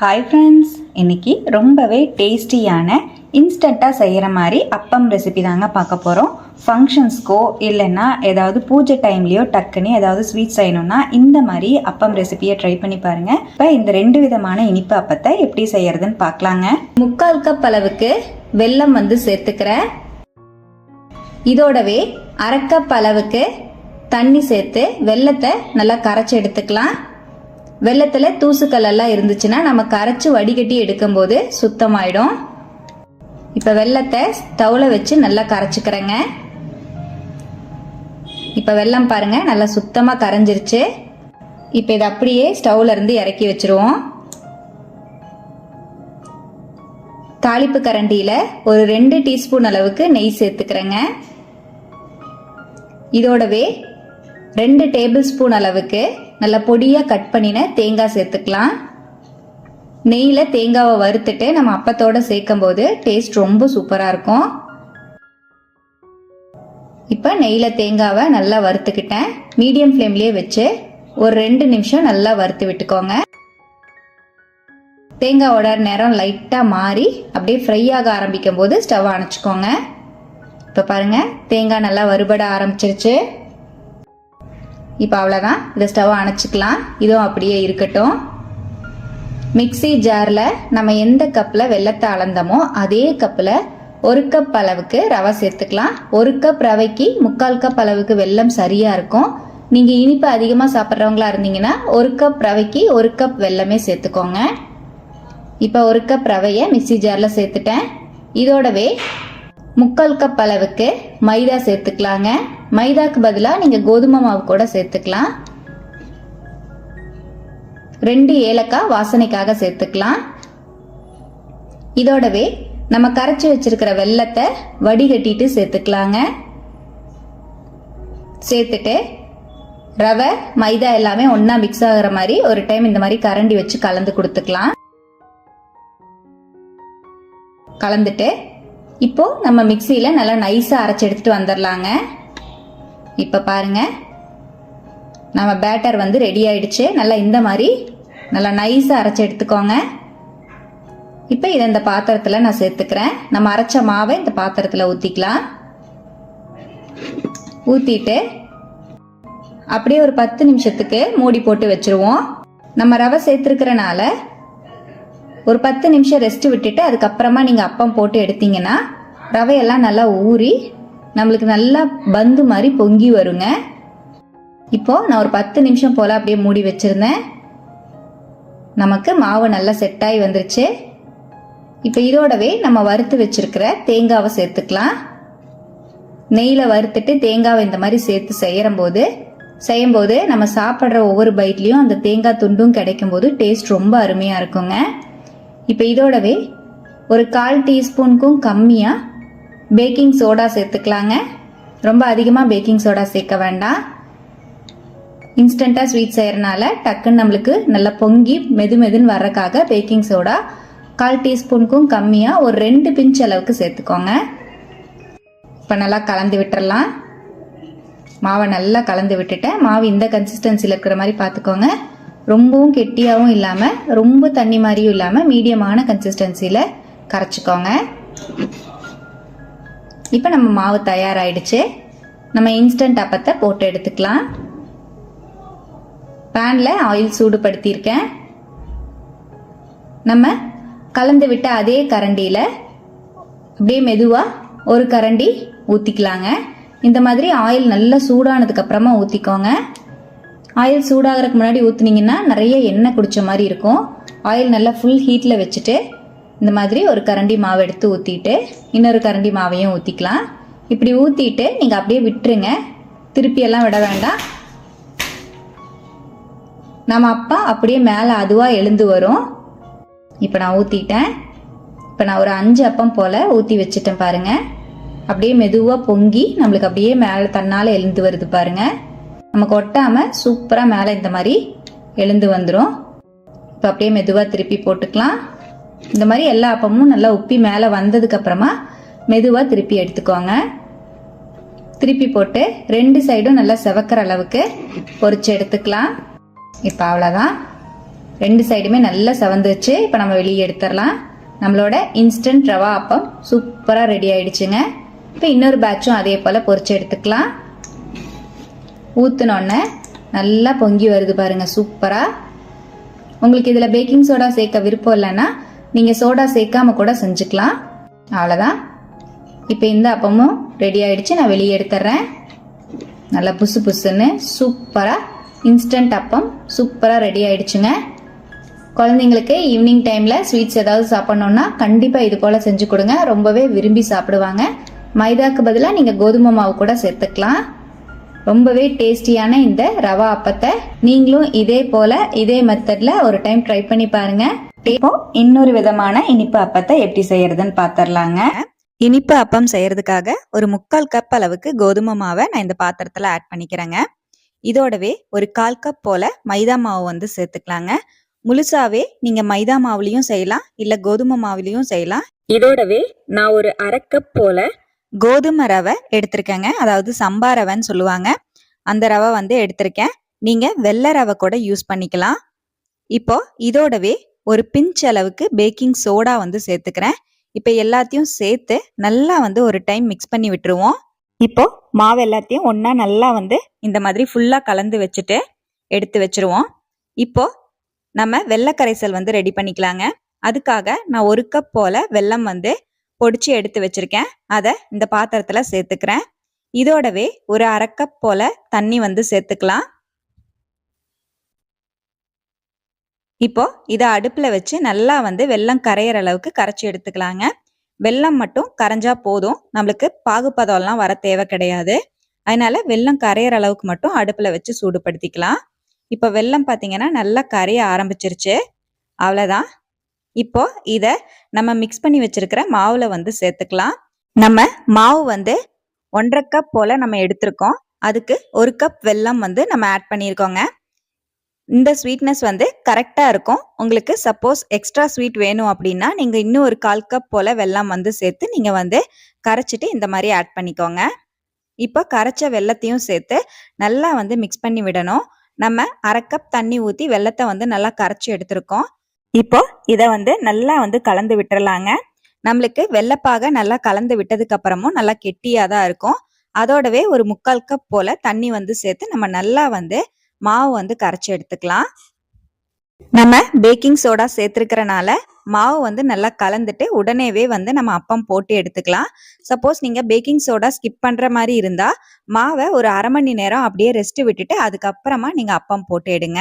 Hi friends இன்னைக்கு ரொம்பவே டேஸ்டியான இன்ஸ்டண்ட்டாக செய்கிற மாதிரி அப்பம் ரெசிபி தாங்க பார்க்க போகிறோம் ஃபங்க்ஷன்ஸ்க்கோ இல்லைன்னா ஏதாவது பூஜை டைம்லேயோ டக்குன்னு ஏதாவது ஸ்வீட் செய்யணும்னா இந்த மாதிரி அப்பம் ரெசிபியை ட்ரை பண்ணி பாருங்கள் இப்போ இந்த ரெண்டு விதமான இனிப்பு அப்பத்தை எப்படி செய்யறதுன்னு பார்க்கலாங்க. முக்கால் கப் அளவுக்கு வெல்லம் வந்து சேர்த்துக்கிறேன். இதோடவே அரைக்கப் அளவுக்கு தண்ணி சேர்த்து வெல்லத்தை நல்லா கரைச்சி எடுத்துக்கலாம். வெள்ளத்தில் தூசுக்கல்லெல்லாம் இருந்துச்சுன்னா நம்ம கரைச்சி வடிகட்டி எடுக்கும்போது சுத்தமாயிடும். இப்போ வெள்ளத்தை ஸ்டவ்வில் வச்சு நல்லா கரைச்சிக்கிறேங்க. இப்போ வெல்லம் பாருங்க நல்லா சுத்தமாக கரைஞ்சிருச்சு. இப்போ இதை அப்படியே ஸ்டவ்ல இருந்து இறக்கி வச்சிருவோம். தாளிப்பு கரண்டியில் ஒரு ரெண்டு டீஸ்பூன் அளவுக்கு நெய் சேர்த்துக்கிறேங்க. இதோடவே ரெண்டு டேபிள் ஸ்பூன் அளவுக்கு நல்லா பொடியாக கட் பண்ணின தேங்காய் சேர்த்துக்கலாம். நெய்யில் தேங்காவை வறுத்துட்டு நம்ம அப்பத்தோடு சேர்க்கும் போது டேஸ்ட் ரொம்ப சூப்பராக இருக்கும். இப்போ நெய்யில் தேங்காவை நல்லா வறுத்துக்கிட்டேன். மீடியம் ஃப்ளேம்லேயே வச்சு ஒரு ரெண்டு நிமிஷம் நல்லா வறுத்து விட்டுக்கோங்க. தேங்காவோட நேரம் லைட்டாக மாறி அப்படியே ஃப்ரை ஆக ஆரம்பிக்கும் போது ஸ்டவ் அணைச்சிக்கோங்க. இப்போ பாருங்கள் தேங்காய் நல்லா வறுபட ஆரம்பிச்சிருச்சு. இப்போ அவ்வளோதான் இதை ஸ்டவ் அணைச்சிக்கலாம். இதுவும் அப்படியே இருக்கட்டும். மிக்ஸி ஜாரில் நம்ம எந்த கப்பில் வெள்ளத்தை அளந்தமோ அதே கப்பில் ஒரு கப் அளவுக்கு ரவை சேர்த்துக்கலாம். ஒரு கப் ரவைக்கு முக்கால் கப் அளவுக்கு வெல்லம் சரியாக இருக்கும். நீங்கள் இனிப்பு அதிகமாக சாப்பிட்றவங்களா இருந்தீங்கன்னா ஒரு கப் ரவைக்கு ஒரு கப் வெல்லமே சேர்த்துக்கோங்க. இப்போ ஒரு கப் ரவையை மிக்ஸி ஜாரில் சேர்த்துட்டேன். இதோடவே முக்கால் கப் அளவுக்கு மைதா சேர்த்துக்கலாங்க. மைதாக்கு பதிலாக நீங்கள் கோதுமை மாவு கூட சேர்த்துக்கலாம். ரெண்டு ஏலக்காய் வாசனைக்காக சேர்த்துக்கலாம். இதோடவே நம்ம கரைச்சி வச்சிருக்கிற வெள்ளத்தை வடிகட்டிட்டு சேர்த்துக்கலாங்க. சேர்த்துட்டு ரவை மைதா எல்லாமே ஒன்றா மிக்ஸ் ஆகுற மாதிரி ஒரு டைம் இந்த மாதிரி கரண்டி வச்சு கலந்து கொடுத்துக்கலாம். கலந்துட்டு இப்போ நம்ம மிக்சியில் நல்லா நைஸாக அரைச்சி எடுத்துட்டு வந்துடலாங்க. இப்போ பாருங்க. நம்ம பேட்டர் வந்து ரெடி ஆயிடுச்சு. நல்லா இந்த மாதிரி நல்லா நைஸாக அரைச்சி எடுத்துக்கோங்க. இப்போ இதை இந்த பாத்திரத்தில் நான் சேர்த்துக்கிறேன். நம்ம அரைச்ச மாவை இந்த பாத்திரத்தில் ஊற்றிக்கலாம் ஊற்றிட்டு அப்படியே ஒரு பத்து நிமிஷத்துக்கு மூடி போட்டு வச்சுருவோம். நம்ம ரவை சேர்த்துருக்கிறனால ஒரு பத்து நிமிஷம் ரெஸ்ட் விட்டுட்டு அதுக்கப்புறமா நீங்கள் அப்பம் போட்டு எடுத்தீங்கன்னா ரவையெல்லாம் நல்லா ஊறி நம்மளுக்கு நல்லா பந்து மாதிரி பொங்கி வருங்க. இப்போ நான் ஒரு பத்து நிமிஷம் போல் அப்படியே மூடி வச்சுருந்தேன். நமக்கு மாவு நல்லா செட்டாகி வந்துருச்சு. இப்போ இதோடவே நம்ம வறுத்து வச்சிருக்கிற தேங்காவை சேர்த்துக்கலாம். நெய்யில் வறுத்துட்டு தேங்காவை இந்த மாதிரி சேர்த்து செய்யறம்போது செய்யும்போது நம்ம சாப்பிட்ற ஒவ்வொரு பைட்லேயும் அந்த தேங்காய் துண்டும் கிடைக்கும் போது டேஸ்ட் ரொம்ப அருமையாக இருக்குங்க. இப்போ இதோடவே ஒரு கால் டீஸ்பூனுக்கும் கம்மியாக பேக்கிங் சோடா சேர்த்துக்கலாங்க. ரொம்ப அதிகமாக பேக்கிங் சோடா சேர்க்க வேண்டாம். இன்ஸ்டண்ட்டாக ஸ்வீட் செய்கிறனால டக்குன்னு நம்மளுக்கு நல்லா பொங்கி மெது மெதுன்னு வர்றக்காக பேக்கிங் சோடா கால் டீஸ்பூனுக்கும் கம்மியாக ஒரு ரெண்டு பிஞ்ச் அளவுக்கு சேர்த்துக்கோங்க. இப்போ நல்லா கலந்து விட்டுறலாம். மாவை நல்லா கலந்து விட்டுட்டேன். மாவு இந்த கன்சிஸ்டன்சியில் இருக்கிற மாதிரி பார்த்துக்கோங்க. ரொம்பவும் கெட்டியாகவும் இல்லாமல் ரொம்ப தண்ணி மாதிரியும் இல்லாமல் மீடியமான கன்சிஸ்டன்சியில் கரைச்சிக்கோங்க. இப்போ நம்ம மாவு தயாராகிடுச்சு நம்ம இன்ஸ்டன்ட் அப்பத்தை போட்டு எடுத்துக்கலாம். பேனில் ஆயில் சூடுபடுத்தியிருக்கேன். நம்ம கலந்து விட்ட அதே கரண்டியில் அப்படியே மெதுவாக ஒரு கரண்டி ஊற்றிக்கலாங்க இந்த மாதிரி ஆயில் நல்லா சூடானதுக்கப்புறமா ஊற்றிக்கோங்க ஆயில் சூடாகிறதுக்கு முன்னாடி ஊற்றுனீங்கன்னா நிறைய எண்ணெய் குடித்த மாதிரி இருக்கும். ஆயில் நல்லா ஃபுல் ஹீட்டில் வச்சுட்டு இந்த மாதிரி ஒரு கரண்டி மாவு எடுத்து ஊற்றிட்டு இன்னொரு கரண்டி மாவையும் ஊற்றிக்கலாம் இப்படி ஊற்றிட்டு நீங்கள் அப்படியே விட்டுருங்க. திருப்பியெல்லாம் விட வேண்டாம். நம்ம அப்பா அப்படியே மேலே அதுவாக எழுந்து வரும். இப்போ நான் ஊற்றிட்டேன் இப்போ நான் ஒரு அஞ்சு அப்பம் போல் ஊற்றி வச்சுட்டேன் பாருங்கள் அப்படியே மெதுவாக பொங்கி நம்மளுக்கு அப்படியே மேலே தன்னால் எழுந்து வருது பாருங்கள் நமக்கு ஒட்டாமல் சூப்பராக மேலே இந்த மாதிரி எழுந்து வந்துடும் இப்போ அப்படியே மெதுவாக திருப்பி போட்டுக்கலாம். இந்த மாதிரி எல்லா அப்பமும் நல்லா உப்பி மேலே வந்ததுக்கப்புறமா மெதுவாக திருப்பி எடுத்துக்கோங்க. திருப்பி போட்டு ரெண்டு சைடும் நல்லா செவக்கிற அளவுக்கு பொறிச்சு எடுத்துக்கலாம். இப்போ அவ்வளோதான் ரெண்டு சைடுமே நல்லா செவந்துச்சு இப்போ நம்ம வெளியே எடுத்துடலாம். நம்மளோட இன்ஸ்டன்ட் ரவா அப்பம் சூப்பராக ரெடி ஆயிடுச்சுங்க. இப்போ இன்னொரு பேட்சும் அதே போல் பொறிச்சு எடுத்துக்கலாம். ஊற்றுனோடனே நல்லா பொங்கி வருது பாருங்க சூப்பராக உங்களுக்கு இதில் பேக்கிங் சோடா சேர்க்க விருப்பம் இல்லைன்னா நீங்கள் சோடா சேர்க்காம கூட செஞ்சுக்கலாம். அவ்வளோதான் இப்போ இந்த அப்பமும் ரெடி ஆயிடுச்சு. நான் வெளியே எடுத்துட்றேன் நல்லா புசு புசுன்னு சூப்பராக இன்ஸ்டன்ட் அப்பம் சூப்பராக ரெடி ஆயிடுச்சுங்க. குழந்தைங்களுக்கு ஈவினிங் டைமில் ஸ்வீட்ஸ் ஏதாவது சாப்பிட்ணுன்னா கண்டிப்பாக இது போல் செஞ்சு கொடுங்க. ரொம்பவே விரும்பி சாப்பிடுவாங்க. மைதாக்கு பதிலாக நீங்கள் கோதுமை மாவு கூட சேர்த்துக்கலாம். ரொம்பவே டேஸ்டியான இந்த ரவா அப்பத்தை நீங்களும் இதே போல் இதே மெத்தடில் ஒரு டைம் ட்ரை பண்ணி பாருங்கள் இப்போ இன்னொரு விதமான இனிப்பு அப்பத்தை எப்படி செய்யறதுன்னு பாத்திரலாங்க. இனிப்பு அப்பம் செய்யறதுக்காக ஒரு முக்கால் கப் அளவுக்கு கோதுமை மாவை நான் இந்த பாத்திரத்துல ஆட் பண்ணிக்கிறேங்க. இதோடவே ஒரு கால் கப் போல மைதா மாவு வந்து சேர்த்துக்கலாங்க. முழுசாவே நீங்க மைதா மாவுலயும் செய்யலாம் இல்ல கோதுமை மாவுலயும் செய்யலாம். இதோடவே நான் ஒரு அரை கப் போல கோதுமை ரவை எடுத்திருக்கேங்க. அதாவது சம்பா ரவைன்னு சொல்லுவாங்க. அந்த ரவை வந்து எடுத்திருக்கேன். நீங்க வெள்ளை ரவை கூட யூஸ் பண்ணிக்கலாம். இப்போ இதோடவே ஒரு பிஞ்ச் அளவுக்கு பேக்கிங் சோடா வந்து சேர்த்துக்கிறேன். இப்போ எல்லாத்தையும் சேர்த்து நல்லா வந்து ஒரு டைம் மிக்ஸ் பண்ணி விட்டுருவோம். இப்போ மாவு எல்லாத்தையும் ஒன்றா நல்லா வந்து இந்த மாதிரி ஃபுல்லாக கலந்து வச்சுட்டு எடுத்து வச்சுருவோம். இப்போ நம்ம வெள்ளக்கரைசல் வந்து ரெடி பண்ணிக்கலாங்க. அதுக்காக நான் ஒரு கப் போல் வெல்லம் வந்து பொடிச்சு எடுத்து வச்சிருக்கேன். அதை இந்த பாத்திரத்தில் சேர்த்துக்கிறேன். இதோடவே ஒரு அரை கப் போல தண்ணி வந்து சேர்த்துக்கலாம். இப்போ இதை அடுப்பில் வச்சு நல்லா வந்து வெல்லம் கரையிற அளவுக்கு கரைச்சி எடுத்துக்கலாங்க. வெல்லம் மட்டும் கரைஞ்சா போதும். நம்மளுக்கு பாகுபதம்லாம் வர தேவை கிடையாது. அதனால வெல்லம் கரையிற அளவுக்கு மட்டும் அடுப்பில் வச்சு சூடுபடுத்திக்கலாம். இப்போ வெல்லம் பார்த்தீங்கன்னா நல்லா கரைய ஆரம்பிச்சிருச்சு. அவ்வளோதான் இப்போ இதை நம்ம மிக்ஸ் பண்ணி வச்சிருக்கிற மாவில் வந்து சேர்த்துக்கலாம். நம்ம மாவு வந்து ஒன்றரை கப் போல் நம்ம எடுத்திருக்கோம். அதுக்கு ஒரு கப் வெல்லம் வந்து நம்ம ஆட் பண்ணியிருக்கோங்க. இந்த ஸ்வீட்னஸ் வந்து கரெக்டாக இருக்கும். உங்களுக்கு சப்போஸ் எக்ஸ்ட்ரா ஸ்வீட் வேணும் அப்படின்னா நீங்கள் இன்னும் ஒரு கால் கப் போல் வெல்லம் வந்து சேர்த்து நீங்கள் வந்து கரைச்சிட்டு இந்த மாதிரி ஆட் பண்ணிக்கோங்க. இப்போ கரைச்ச வெல்லத்தையும் சேர்த்து நல்லா வந்து மிக்ஸ் பண்ணி விடணும். நம்ம அரை கப் தண்ணி ஊற்றி வெள்ளத்தை வந்து நல்லா கரைச்சி எடுத்திருக்கோம். இப்போ இதை வந்து நல்லா வந்து கலந்து விட்டுறலாங்க. நம்மளுக்கு வெள்ளப்பாக நல்லா கலந்து விட்டதுக்கு அப்புறமும் நல்லா கெட்டியாக தான் இருக்கும். அதோடவே ஒரு முக்கால் கப் போல தண்ணி வந்து சேர்த்து நம்ம நல்லா வந்து மாவு வந்து கரைச்சி எடுத்துக்கலாம். நம்ம பேக்கிங் சோடா சேர்த்துருக்கிறனால மாவு வந்து நல்லா கலந்துட்டு உடனேவே வந்து நம்ம அப்பம் போட்டு எடுத்துக்கலாம். சப்போஸ் நீங்கள் பேக்கிங் சோடா ஸ்கிப் பண்ணுற மாதிரி இருந்தால் மாவை ஒரு அரை மணி நேரம் அப்படியே ரெஸ்ட் விட்டுட்டு அதுக்கப்புறமா நீங்கள் அப்பம் போட்டு எடுங்க.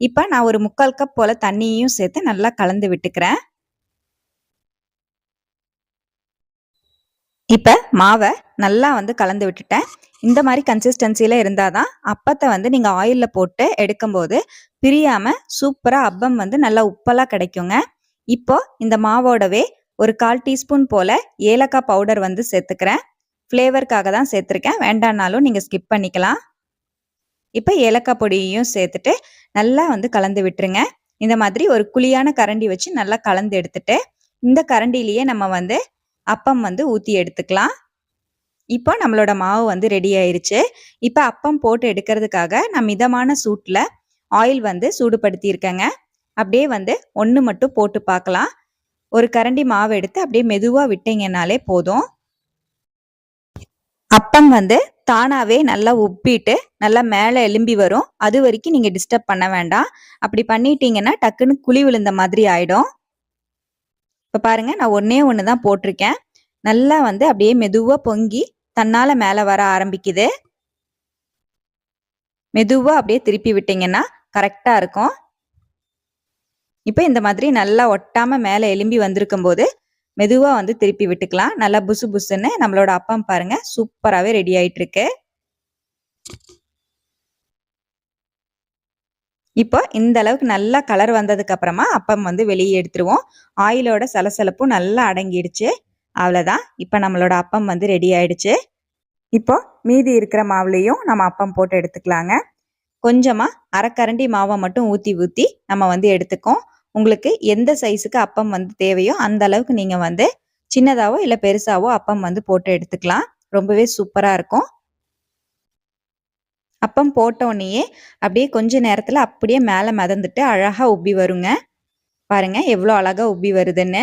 இப்போ நான் ஒரு முக்கால் கப் போல் தண்ணியும் சேர்த்து நல்லா கலந்து விட்டுக்கிறேன். இப்போ மாவை நல்லா வந்து கலந்து விட்டுட்டேன். இந்த மாதிரி கன்சிஸ்டன்சியில் இருந்தால் தான் அப்பத்தை வந்து நீங்கள் ஆயிலில் போட்டு எடுக்கும்போது பிரியாமல் சூப்பராக அப்பம் வந்து நல்லா உப்பெல்லாம் கிடைக்குங்க. இப்போ இந்த மாவோடவே ஒரு கால் டீஸ்பூன் போல் ஏலக்காய் பவுடர் வந்து சேர்த்துக்கிறேன். ஃப்ளேவருக்காக தான் சேர்த்துருக்கேன். வேண்டானாலும் நீங்கள் ஸ்கிப் பண்ணிக்கலாம். இப்போ ஏலக்காய் பொடியையும் சேர்த்துட்டு நல்லா வந்து கலந்து விட்டுருங்க. இந்த மாதிரி ஒரு குழியான கரண்டி வச்சு நல்லா கலந்து எடுத்துட்டு இந்த கரண்டிலேயே நம்ம வந்து அப்பம் வந்து ஊற்றி எடுத்துக்கலாம். இப்போ நம்மளோட மாவு வந்து ரெடி ஆயிருச்சு. இப்போ அப்பம் போட்டு எடுக்கிறதுக்காக நான் மிதமான சூட்டில் ஆயில் வந்து சூடுபடுத்தியிருக்கேங்க. அப்படியே வந்து ஒன்று மட்டும் போட்டு பார்க்கலாம். ஒரு கரண்டி மாவு எடுத்து அப்படியே மெதுவாக விட்டீங்கன்னாலே போதும். அப்பம் வந்து தானாகவே நல்லா உப்பிட்டு நல்லா மேலே எலும்பி வரும். அது வரைக்கும் நீங்கள் டிஸ்டர்ப் பண்ண வேண்டாம். அப்படி பண்ணிட்டீங்கன்னா டக்குன்னு குழி விழுந்த மாதிரி ஆயிடும். இப்போ பாருங்க நான் ஒன்னே ஒன்று தான் போட்டிருக்கேன். நல்லா வந்து அப்படியே மெதுவாக பொங்கி தன்னால மேலே வர ஆரம்பிக்குது. மெதுவாக அப்படியே திருப்பி விட்டீங்கன்னா கரெக்டாக இருக்கும். இப்போ இந்த மாதிரி நல்லா ஒட்டாமல் மேலே எலும்பி வந்திருக்கும் போது மெதுவாக வந்து திருப்பி விட்டுக்கலாம். நல்லா புசு புசுன்னு நம்மளோட அப்பம் பாருங்க சூப்பராகவே ரெடி ஆயிட்டு இருக்கு இப்போ இந்த அளவுக்கு நல்லா கலர் வந்ததுக்கு அப்புறமா அப்பம் வந்து வெளியே எடுத்துருவோம். ஆயிலோட சலசலப்பும் நல்லா அடங்கிடுச்சு. அவ்வளோதான் இப்போ நம்மளோட அப்பம் வந்து ரெடி ஆயிடுச்சு. இப்போ மீதி இருக்கிற மாவுலேயும் நம்ம அப்பம் போட்டு எடுத்துக்கலாங்க. கொஞ்சமாக அரைக்கரண்டி மாவை மட்டும் ஊற்றி ஊற்றி நம்ம வந்து எடுத்துக்கோம் உங்களுக்கு எந்த சைஸுக்கு அப்பம் வந்து தேவையோ அந்த அளவுக்கு நீங்கள் வந்து சின்னதாவோ இல்லை பெருசாவோ அப்பம் வந்து போட்டு எடுத்துக்கலாம். ரொம்பவே சூப்பராக இருக்கும். அப்பம் போட்டோடனேயே அப்படியே கொஞ்ச நேரத்தில் அப்படியே மேலே மிதந்துட்டு அழகாக உப்பி வருங்க. பாருங்கள் எவ்வளோ அழகாக உப்பி வருதுன்னு.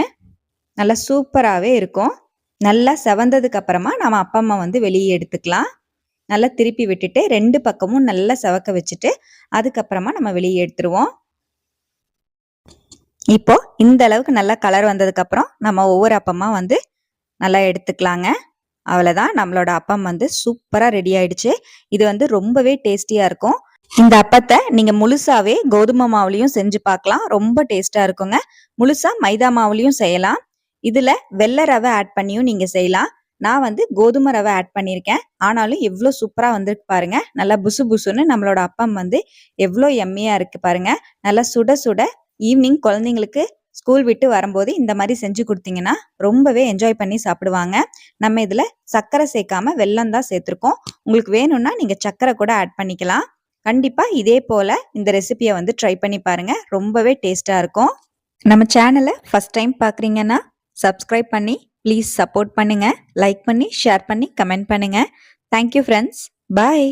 நல்லா சூப்பராகவே இருக்கும். நல்லா செவந்ததுக்கு அப்புறமா நம்ம அப்பம்மா வந்து வெளியே எடுத்துக்கலாம். நல்லா திருப்பி விட்டுட்டு ரெண்டு பக்கமும் நல்லா செவக்க வச்சுட்டு அதுக்கப்புறமா நம்ம வெளியே எடுத்துருவோம். இப்போ இந்த அளவுக்கு நல்லா கலர் வந்ததுக்கு அப்புறம் நம்ம ஒவ்வொரு அப்பமா வந்து நல்லா எடுத்துக்கலாங்க. அவ்வளோதான் நம்மளோட அப்பம் வந்து சூப்பராக ரெடி ஆயிடுச்சு. இது வந்து ரொம்பவே டேஸ்டியாக இருக்கும். இந்த அப்பத்தை நீங்க முழுசாவே கோதுமை மாவுலையும் செஞ்சு பார்க்கலாம். ரொம்ப டேஸ்டா இருக்குங்க. முழுசா மைதா மாவுலையும் செய்யலாம். இதுல வெள்ளை ரவை ஆட் பண்ணியும் நீங்க செய்யலாம். நான் வந்து கோதுமை ரவை ஆட் பண்ணியிருக்கேன். ஆனாலும் எவ்வளோ சூப்பராக வந்திருக்கு பாருங்க. நல்லா புசு புசுன்னு நம்மளோட அப்பம் வந்து எவ்வளோ எம்மையாக இருக்கு பாருங்க. நல்லா சுட சுட ஈவினிங் குழந்தைங்களுக்கு ஸ்கூல் விட்டு வரும்போது இந்த மாதிரி செஞ்சு கொடுத்தீங்கன்னா ரொம்பவே என்ஜாய் பண்ணி சாப்பிடுவாங்க. நம்ம இதில் சர்க்கரை சேர்க்காம வெல்லம் தான் சேர்த்துருக்கோம். உங்களுக்கு வேணும்னா நீங்கள் சர்க்கரை கூட ஆட் பண்ணிக்கலாம். கண்டிப்பாக இதே போல் இந்த ரெசிபியை வந்து ட்ரை பண்ணி பாருங்கள் ரொம்பவே டேஸ்ட்டாக இருக்கும். நம்ம சேனலை ஃபஸ்ட் டைம் பார்க்குறீங்கன்னா சப்ஸ்கிரைப் பண்ணி ப்ளீஸ் சப்போர்ட் பண்ணுங்கள் லைக் பண்ணி ஷேர் பண்ணி கமெண்ட் பண்ணுங்கள் தேங்க்யூ ஃப்ரெண்ட்ஸ் பாய்